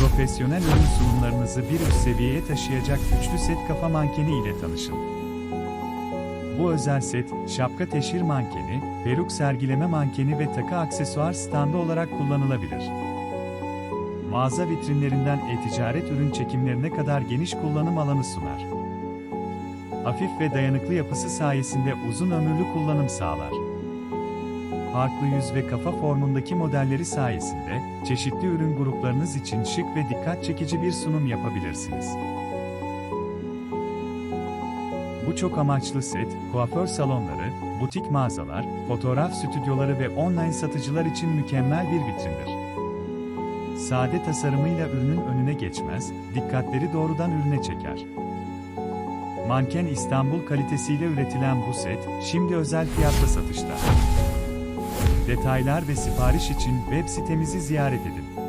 Profesyonel ürün sunumlarınızı bir üst seviyeye taşıyacak güçlü set kafa mankeni ile tanışın. Bu özel set, şapka teşhir mankeni, peruk sergileme mankeni ve takı aksesuar standı olarak kullanılabilir. Mağaza vitrinlerinden e-ticaret ürün çekimlerine kadar geniş kullanım alanı sunar. Hafif ve dayanıklı yapısı sayesinde uzun ömürlü kullanım sağlar. Farklı yüz ve kafa formundaki modelleri sayesinde, çeşitli ürün gruplarınız için şık ve dikkat çekici bir sunum yapabilirsiniz. Bu çok amaçlı set, kuaför salonları, butik mağazalar, fotoğraf stüdyoları ve online satıcılar için mükemmel bir vitrindir. Sade tasarımıyla ürünün önüne geçmez, dikkatleri doğrudan ürüne çeker. Manken İstanbul kalitesiyle üretilen bu set, şimdi özel fiyatla satışta. Detaylar ve sipariş için web sitemizi ziyaret edin.